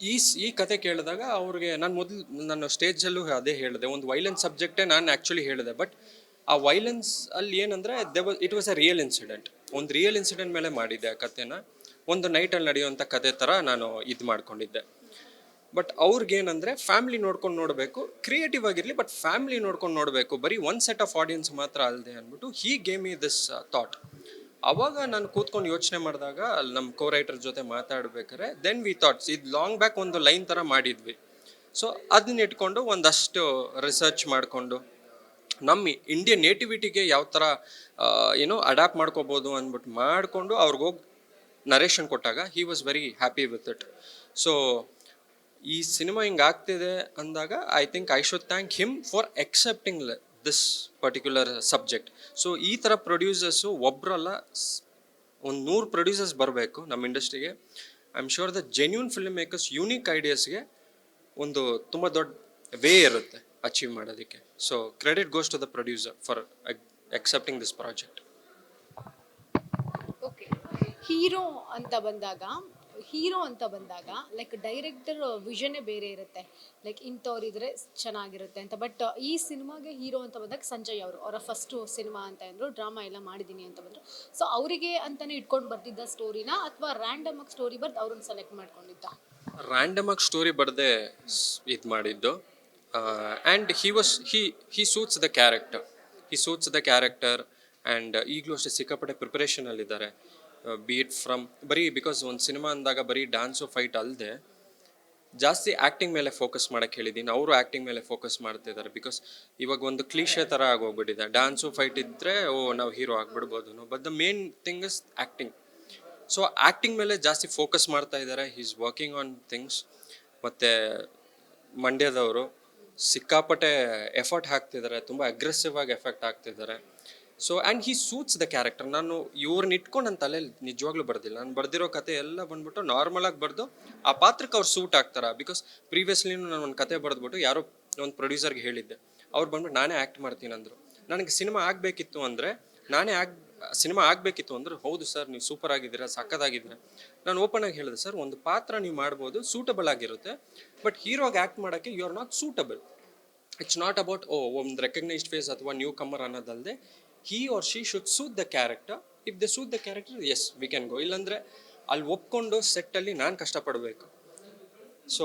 ಈ ಈ ಕತೆ ಕೇಳಿದಾಗ ಅವ್ರಿಗೆ ನಾನು ಮೊದಲು, ನಾನು ಸ್ಟೇಜಲ್ಲೂ ಅದೇ ಹೇಳಿದೆ, ಒಂದು ವೈಲೆನ್ಸ್ ಸಬ್ಜೆಕ್ಟೇ ನಾನು ಆ್ಯಕ್ಚುಲಿ ಹೇಳಿದೆ ಬಟ್ ಆ ವೈಲೆನ್ಸ್ ಅಲ್ಲಿ ಏನಂದರೆ the it was a real incident ಒಂದು ರಿಯಲ್ ಇನ್ಸಿಡೆಂಟ್ ಮೇಲೆ ಮಾಡಿದ್ದೆ ಆ ಕಥೆನ. ಒಂದು ನೈಟಲ್ಲಿ ನಡೆಯುವಂಥ ಕತೆ ಥರ ನಾನು ಇದು ಮಾಡ್ಕೊಂಡಿದ್ದೆ. ಬಟ್ ಅವ್ರಿಗೇನಂದರೆ ಫ್ಯಾಮ್ಲಿ ನೋಡ್ಕೊಂಡು ನೋಡಬೇಕು ಕ್ರಿಯೇಟಿವ್ ಆಗಿರಲಿ ಬಟ್ ಫ್ಯಾಮ್ಲಿ ನೋಡ್ಕೊಂಡು ನೋಡಬೇಕು. ಬರೀ ಒನ್ ಸೆಟ್ ಆಫ್ ಆಡಿಯನ್ಸ್ ಮಾತ್ರ ಅಲ್ಲದೆ ಅಂದ್ಬಿಟ್ಟು ಹೀ ಗೇಮ್ ಇ ದಿಸ್ ಥಾಟ್ ಅವಾಗ ನಾನು ಕೂತ್ಕೊಂಡು ಯೋಚನೆ ಮಾಡಿದಾಗ ಅಲ್ಲಿ ನಮ್ಮ ಕೋ ರೈಟರ್ ಜೊತೆ ಮಾತಾಡ್ಬೇಕಾದ್ರೆ ದೆನ್ ವಿ ಥಾಟ್ಸ್ ಇದು ಲಾಂಗ್ ಬ್ಯಾಕ್ ಒಂದು ಲೈನ್ ಥರ ಮಾಡಿದ್ವಿ. ಸೊ ಅದನ್ನ ಇಟ್ಕೊಂಡು ಒಂದಷ್ಟು ರಿಸರ್ಚ್ ಮಾಡಿಕೊಂಡು ನಮ್ಮ ಇಂಡಿಯನ್ ನೇಟಿವಿಟಿಗೆ ಯಾವ ಥರ ಏನು ಅಡಾಪ್ಟ್ ಮಾಡ್ಕೋಬೋದು ಅಂದ್ಬಿಟ್ಟು ಮಾಡಿಕೊಂಡು ಅವ್ರಿಗೆ ಹೋಗಿ ನರೇಷನ್ ಕೊಟ್ಟಾಗ he was very happy with it so ಈ ಸಿನಿಮಾ ಹಿಂಗೆ ಆಗ್ತಿದೆ ಅಂದಾಗ I think I should thank him for accepting this particular subject so ಈ ಥರ ಪ್ರೊಡ್ಯೂಸರ್ಸು ಒಬ್ಬರಲ್ಲ ಒಂದು ನೂರು ಪ್ರೊಡ್ಯೂಸರ್ಸ್ ಬರಬೇಕು ನಮ್ಮ ಇಂಡಸ್ಟ್ರಿಗೆ I am sure the genuine film makers unique ಐಡಿಯಾಸ್ಗೆ ಒಂದು ತುಂಬ ದೊಡ್ಡ ವೇ ಇರುತ್ತೆ ಅಚೀವ್ ಮಾಡೋದಕ್ಕೆ. So credit to to the producer for accepting this project okay hero ಅಂತ ಬಂದಾಗ ಹೀರೋ ಅಂತ ಬಂದಾಗ ಲೈಕ್ ಡೈರೆಕ್ಟರ್ ವಿಷನ್ನೇ ಬೇರೆ ಇರುತ್ತೆ. ಲೈಕ್ ಇಂಥವ್ರಿದ್ರೆ ಚೆನ್ನಾಗಿರುತ್ತೆ ಅಂತ. ಬಟ್ ಈ ಸಿನಿಮಾಗೆ ಹೀರೋ ಅಂತ ಬಂದಾಗ ಸಂಜಯ್ ಅವರು ಅವರ ಫಸ್ಟು ಸಿನಿಮಾ ಅಂತ ಅಂದರು ಡ್ರಾಮಾ ಎಲ್ಲ ಮಾಡಿದ್ದೀನಿ ಅಂತ ಬಂದರು. ಸೊ ಅವರಿಗೆ ಅಂತಲೇ ಇಟ್ಕೊಂಡು ಬರ್ತಿದ್ದ ಸ್ಟೋರಿನ ಅಥವಾ ರ್ಯಾಂಡಮ್ ಆಗಿ ಸ್ಟೋರಿ ಬರ್ದು ಅವ್ರನ್ನ ಸೆಲೆಕ್ಟ್ ಮಾಡ್ಕೊಂಡಿದ್ದ? ರ್ಯಾಂಡಮ್ ಆಗಿ ಸ್ಟೋರಿ ಬರದೆ ಇದು ಮಾಡಿದ್ದು. And he was he he suits the character he suits the character and ಈಗಲೂ ಅಷ್ಟೇ ಸಿಕ್ಕಾಪಟ್ಟೆ ಪ್ರಿಪ್ರೇಷನಲ್ಲಿದ್ದಾರೆ ಬಿ ಇಟ್ ಫ್ರಮ್ ಬರೀ ಬಿಕಾಸ್ ಒಂದು ಸಿನಿಮಾ ಅಂದಾಗ ಬರೀ ಡ್ಯಾನ್ಸು ಫೈಟ್ ಅಲ್ಲದೆ ಜಾಸ್ತಿ ಆ್ಯಕ್ಟಿಂಗ್ ಮೇಲೆ ಫೋಕಸ್ ಮಾಡೋಕ್ಕೆ ಹೇಳಿದ್ದೀನಿ ಅವರು ಆ್ಯಕ್ಟಿಂಗ್ ಮೇಲೆ ಫೋಕಸ್ ಮಾಡ್ತಿದ್ದಾರೆ ಬಿಕಾಸ್ ಇವಾಗ ಒಂದು ಕ್ಲೀಶೆ ಥರ ಆಗೋಗ್ಬಿಟ್ಟಿದೆ. ಡ್ಯಾನ್ಸು ಫೈಟ್ ಇದ್ದರೆ ಓ, ನಾವು hero ಆಗಿಬಿಡ್ಬೋದು but the main thing is acting so acting ಮೇಲೆ ಜಾಸ್ತಿ ಫೋಕಸ್ ಮಾಡ್ತಾ ಇದ್ದಾರೆ. ಈಸ್ ವರ್ಕಿಂಗ್ ಆನ್ ಥಿಂಗ್ಸ್ ಮತ್ತು ಮಂಡ್ಯದವರು ಸಿಕ್ಕಾಪಟ್ಟೆ ಎಫರ್ಟ್ ಹಾಕ್ತಿದ್ದಾರೆ ತುಂಬ ಅಗ್ರೆಸಿವ್ ಆಗಿ ಎಫೆಕ್ಟ್ ಹಾಕ್ತಿದ್ದಾರೆ so and he suits the character ನಾನು ಇವ್ರನ್ನ ಇಟ್ಕೊಂಡು ನನ್ನ ತಲೆಯಲ್ಲಿ ನಿಜವಾಗ್ಲೂ ಬರ್ದಿಲ್ಲ. ನಾನು ಬರ್ದಿರೋ ಕತೆ ಎಲ್ಲ ಬಂದ್ಬಿಟ್ಟು ನಾರ್ಮಲ್ ಆಗಿ ಬರೆದು ಆ ಪಾತ್ರಕ್ಕೆ ಅವ್ರು ಸೂಟ್ ಆಗ್ತಾರೆ? ಬಿಕಾಸ್ ಪ್ರೀವಿಯಸ್ಲಿನೂ ನಾನು ಒಂದು ಕತೆ ಬರೆದ್ಬಿಟ್ಟು ಯಾರೋ ಒಂದು ಪ್ರೊಡ್ಯೂಸರ್ಗೆ ಹೇಳಿದ್ದೆ. ಅವ್ರು ಬಂದ್ಬಿಟ್ಟು, ನಾನೇ ಆ್ಯಕ್ಟ್ ಮಾಡ್ತೀನಿ ಅಂದರು. ನನಗೆ ಸಿನಿಮಾ ಆಗಬೇಕಿತ್ತು ಅಂದರೆ ನಾನೇ ಆಗ್ ಸಿನಿಮಾ ಆಗಬೇಕಿತ್ತು ಅಂದ್ರೆ, ಹೌದು ಸರ್, ನೀವು ಸೂಪರ್ ಆಗಿದ್ದೀರಾ ಸಕ್ಕದಾಗಿದ್ದೀರಾ ನಾನು ಓಪನ್ ಆಗಿ ಹೇಳಿದೆ, ಸರ್, ಒಂದು ಪಾತ್ರ ನೀವು ಮಾಡ್ಬೋದು ಸೂಟಬಲ್ ಆಗಿರುತ್ತೆ. ಬಟ್ ಹೀರೋಗೆ ಆ್ಯಕ್ಟ್ ಮಾಡೋಕ್ಕೆ you are not suitable it's not about ಓ ಒಂದು ರೆಕಗ್ನೈಸ್ಡ್ ಫೇಸ್ ಅಥವಾ new comer ಅನ್ನೋದಲ್ಲದೆ he or she should suit the character if the suit the character yes we can go ಇಲ್ಲಾಂದರೆ, ಅಲ್ಲಿ ಒಪ್ಕೊಂಡು ಸೆಟ್ಟಲ್ಲಿ ನಾನು ಕಷ್ಟಪಡಬೇಕು. So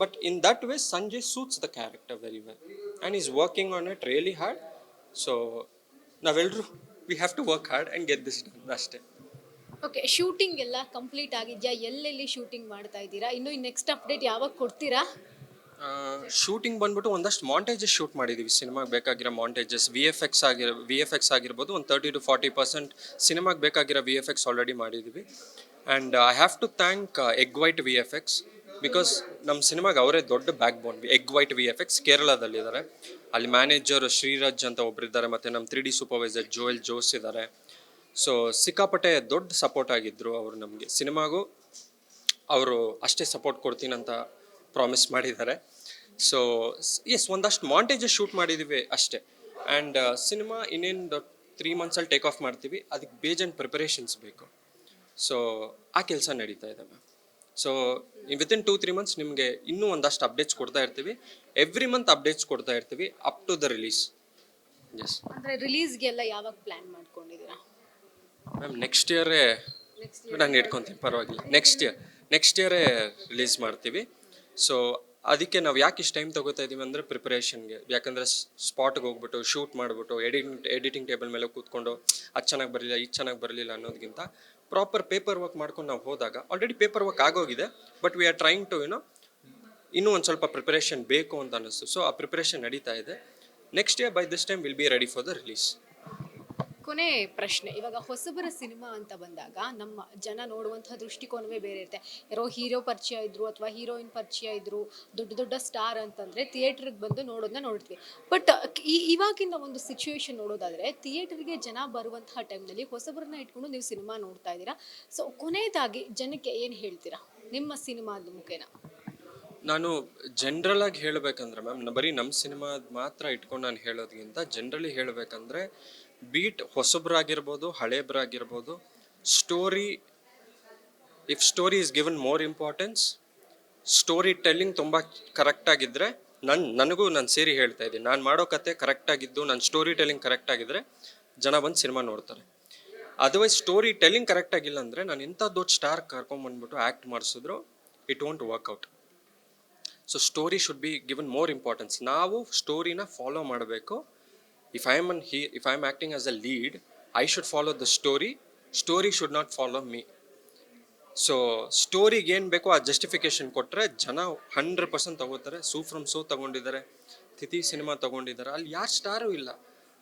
but in that way Sanjay suits the character very well and is working on it really hard so ನಾವೆಲ್ಲರೂ we have to work hard and get this done ಅಷ್ಟೇ. ಓಕೆ ಶೂಟಿಂಗ್ ಎಲ್ಲ ಕಂಪ್ಲೀಟ್ ಆಗಿದೆಯಾ? ಎಲ್ಲೆಲ್ಲಿ ಶೂಟಿಂಗ್ ಮಾಡ್ತಾ ಇದ್ದೀರಾ? ಇನ್ನು ನೆಕ್ಸ್ಟ್ ಅಪ್ಡೇಟ್ ಯಾವಾಗ ಕೊಡ್ತೀರಾ? ಶೂಟಿಂಗ್ ಬಂದ್ಬಿಟ್ಟು ಒಂದಷ್ಟು ಮಾಂಟೇಜಸ್ ಶೂಟ್ ಮಾಡಿದ್ದೀವಿ ಸಿನಿಮಾಗೆ ಬೇಕಾಗಿರೋ ಮಾಂಟೇಜಸ್ ವಿ ಎಫ್ ಎಕ್ಸ್ ಆಗಿರೋ ವಿ ಎಫ್ ಎಕ್ಸ್ ಆಗಿರ್ಬೋದು ಒಂದು ತರ್ಟಿ ಟು ಫಾರ್ಟಿ ಪರ್ಸೆಂಟ್ ಸಿನಿಮಾಗೆ ಬೇಕಾಗಿರೋ ವಿ ಎಫ್ ಎಕ್ಸ್ ಆಲ್ರೆಡಿ ಮಾಡಿದ್ದೀವಿ and I have to thank Egg White V F X because ನಮ್ಮ ಸಿನಿಮಾಗೆ ಅವರೇ ದೊಡ್ಡ backbone Egg White V F X ಕೇರಳದಲ್ಲಿದ್ದಾರೆ. ಅಲ್ಲಿ ಮ್ಯಾನೇಜರ್ ಶ್ರೀರಾಜ್ ಅಂತ ಒಬ್ಬರಿದ್ದಾರೆ ಮತ್ತು ನಮ್ಮ three D supervisor Joel Jose ಇದ್ದಾರೆ. ಸೊ ಸಿಕ್ಕಾಪಟ್ಟೆ ದೊಡ್ಡ ಸಪೋರ್ಟ್ ಆಗಿದ್ದರು ಅವರು ನಮಗೆ. ಸಿನಿಮಾಗೂ ಅವರು ಅಷ್ಟೇ ಸಪೋರ್ಟ್ ಕೊಡ್ತೀನಂತ ಪ್ರಾಮಿಸ್ ಮಾಡಿದ್ದಾರೆ. ಸೊ ಎಸ್ ಒಂದಷ್ಟು ಮಾಂಟೇಜಸ್ ಶೂಟ್ ಮಾಡಿದ್ದೀವಿ ಅಷ್ಟೇ. ಆ್ಯಂಡ್ ಸಿನಿಮಾ ಇನ್ನೇನು ತ್ರೀ ಮಂತ್ಸಲ್ಲಿ ಟೇಕ್ ಆಫ್ ಮಾಡ್ತೀವಿ. ಅದಕ್ಕೆ ಬೇಜನ್ ಪ್ರಿಪರೇಷನ್ಸ್ ಬೇಕು. ಸೊ ಆ ಕೆಲಸ ನಡೀತಾ ಇದೆ ma'am. So within two three months ನಿಮಗೆ ಇನ್ನೂ ಒಂದಷ್ಟು ಅಪ್ಡೇಟ್ಸ್ ಕೊಡ್ತಾ ಇರ್ತೀವಿ. ಎವ್ರಿ ಮಂತ್ ಅಪ್ಡೇಟ್ಸ್ ಕೊಡ್ತಾ ಇರ್ತೀವಿ up to the release yes ಅಂದರೆ ರಿಲೀಸ್ಗೆಲ್ಲ ಯಾವಾಗ ಪ್ಲ್ಯಾನ್ ಮಾಡ್ಕೊಂಡಿದ್ದೀರಾ? ಮ್ಯಾಮ್ ನೆಕ್ಸ್ಟ್ ಇಯರೇ ನಾನು ಇಟ್ಕೊತೀನಿ ಪರವಾಗಿಲ್ಲ. ನೆಕ್ಸ್ಟ್ ಇಯರ್ ನೆಕ್ಸ್ಟ್ ಇಯರೇ ರಿಲೀಸ್ ಮಾಡ್ತೀವಿ. ಸೊ ಅದಕ್ಕೆ ನಾವು ಯಾಕೆ ಇಷ್ಟು ಟೈಮ್ ತಗೋತಾ ಇದೀವಿ ಅಂದರೆ ಪ್ರಿಪರೇಷನ್ಗೆ ಯಾಕಂದರೆ ಸ್ಪಾಟ್ಗೆ ಹೋಗ್ಬಿಟ್ಟು ಶೂಟ್ ಮಾಡಿಬಿಟ್ಟು ಎಡಿಟಿಂಗ್ ಎಡಿಟಿಂಗ್ ಟೇಬಲ್ ಮೇಲೆ ಕೂತ್ಕೊಂಡು ಅದು ಚೆನ್ನಾಗಿ ಬರಲಿಲ್ಲ ಇದು ಚೆನ್ನಾಗಿ ಬರಲಿಲ್ಲ ಅನ್ನೋದಕ್ಕಿಂತ ಪ್ರಾಪರ್ ಪೇಪರ್ ವರ್ಕ್ ಮಾಡ್ಕೊಂಡು ನಾವು ಹೋದಾಗ ಆಲ್ರೆಡಿ ಪೇಪರ್ ವರ್ಕ್ ಆಗೋಗಿದೆ but we are trying to you know ಇನ್ನೂ ಒಂದು ಸ್ವಲ್ಪ ಪ್ರಿಪರೇಷನ್ ಬೇಕು ಅಂತ ಅನ್ನಿಸ್ತು. ಸೊ ಆ ಪ್ರಿಪರೇಷನ್ ನಡೀತಾ ಇದೆ. Next year by this time will be ready for the release ಕೊನೆ ಪ್ರಶ್ನೆ. ಇವಾಗ ಹೊಸಬರ ಸಿನಿಮಾ ಅಂತ ಬಂದಾಗ ನಮ್ಮ ಜನ ನೋಡುವಂತಹ ದೃಷ್ಟಿಕೋನವೇ ಬೇರೆ ಇರುತ್ತೆ. ಯಾರೋ ಹೀರೋ ಪರಿಚಯ ಇದ್ರು ಅಥವಾ ಹೀರೋಯಿನ್ ಪರಿಚಯ ಇದ್ರು, ದೊಡ್ಡ ದೊಡ್ಡ ಸ್ಟಾರ್ ಅಂತಂದ್ರೆ ಥಿಯೇಟ್ರಿಗೆ ಬಂದು ನೋಡೋದನ್ನ ನೋಡ್ತೀವಿ. ಬಟ್ ಈ ಇವಾಗಿನ ಒಂದು ಸಿಚುವೇಶನ್ ನೋಡೋದಾದ್ರೆ ಥಿಯೇಟರ್ಗೆ ಜನ ಬರುವಂತಹ ಟೈಮ್ನಲ್ಲಿ ಹೊಸಬರನ್ನ ಇಟ್ಕೊಂಡು ನೀವು ಸಿನಿಮಾ ನೋಡ್ತಾ ಇದ್ದೀರಾ. ಸೊ ಕೊನೆಯದಾಗಿ ಜನಕ್ಕೆ ಏನು ಹೇಳ್ತೀರಾ? ನಿಮ್ಮ ಸಿನಿಮಾದ ಮುಖೇನ. ನಾನು ಜನರಲ್ ಆಗಿ ಹೇಳಬೇಕಂದ್ರೆ ಮ್ಯಾಮ್, ಬರೀ ನಮ್ಮ ಸಿನಿಮಾ ಮಾತ್ರ ಇಟ್ಕೊಂಡು ನಾನು ಹೇಳೋದಕ್ಕಿಂತ ಜನರಲಿ ಹೇಳಬೇಕಂದ್ರೆ ಬೀಟ್ ಹೊಸಬ್ರಾಗಿರ್ಬೋದು, ಹಳೇಬ್ರಾಗಿರ್ಬೋದು story if story is given more importance story telling ತುಂಬ ಕರೆಕ್ಟಾಗಿದ್ದರೆ ನನ್ನ ನನಗೂ ನಾನು ಸೇರಿ ಹೇಳ್ತಾ ಇದ್ದೀನಿ. ನಾನು ಮಾಡೋ ಕತೆ ಕರೆಕ್ಟಾಗಿದ್ದು ನನ್ನ ಸ್ಟೋರಿ ಟೆಲ್ಲಿಂಗ್ ಕರೆಕ್ಟಾಗಿದ್ದರೆ ಜನ ಬಂದು ಸಿನಿಮಾ ನೋಡ್ತಾರೆ. ಅದರ್ವೈಸ್ ಸ್ಟೋರಿ ಟೆಲ್ಲಿಂಗ್ ಕರೆಕ್ಟಾಗಿಲ್ಲ ಅಂದರೆ, ನಾನು ಇಂಥ ದೊಡ್ಡ ಸ್ಟಾರ್ ಕರ್ಕೊಂಬಂದ್ಬಿಟ್ಟು ಆ್ಯಕ್ಟ್ ಮಾಡಿಸಿದ್ರು it won't work out so story should be given more importance ನಾವು ಸ್ಟೋರಿನ ಫಾಲೋ ಮಾಡಬೇಕು. If I am an he if I am acting as a lead I should follow the story story should not follow me so ಸ್ಟೋರಿಗೆ ಏನು ಬೇಕೋ ಆ ಜಸ್ಟಿಫಿಕೇಶನ್ ಕೊಟ್ಟರೆ ಜನ ಹಂಡ್ರೆಡ್ ಪರ್ಸೆಂಟ್ ತಗೋತಾರೆ. ಸೂ ಫ್ರಮ್ ಸೋ ತಗೊಂಡಿದ್ದಾರೆ. ತಿಥಿ ಸಿನಿಮಾ ತಗೊಂಡಿದ್ದಾರೆ. ಅಲ್ಲಿ ಯಾರು ಸ್ಟಾರು ಇಲ್ಲ.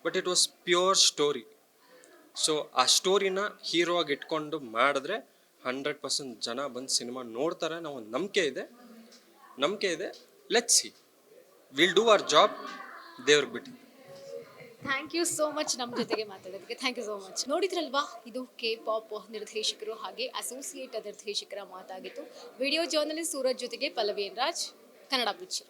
But it was pure story so ಆ ಸ್ಟೋರಿನ ಹೀರೋ ಆಗಿ ಇಟ್ಕೊಂಡು ಮಾಡಿದ್ರೆ ಹಂಡ್ರೆಡ್ ಪರ್ಸೆಂಟ್ ಜನ ಬಂದು ಸಿನಿಮಾ ನೋಡ್ತಾರೆ ನಾವು ನಂಬಿಕೆ ಇದೆ. ನಂಬಿಕೆ ಇದೆ. Let see will do our job ದೇವ್ರಿಗೆ ಬಿಟ್ಟು. ಥ್ಯಾಂಕ್ ಯು ಸೋ ಮಚ್ ನಮ್ಮ ಜೊತೆಗೆ ಮಾತಾಡೋದಕ್ಕೆ. ಥ್ಯಾಂಕ್ ಯು ಸೋ ಮಚ್ ನೋಡಿದ್ರಲ್ವಾ? ಇದು ಕೆ ಪಾಪ್ ನಿರ್ದೇಶಕರು ಹಾಗೆ ಅಸೋಸಿಯೇಟ್ ನಿರ್ದೇಶಕರ ಮಾತಾಗಿತ್ತು. ವಿಡಿಯೋ ಜರ್ನಲಿಸ್ಟ್ ಸೂರಜ್ ಜೊತೆಗೆ ಪಲ್ಲವಿ ರಾಜ್ ಕನ್ನಡ ಪಿಕ್ಚರ್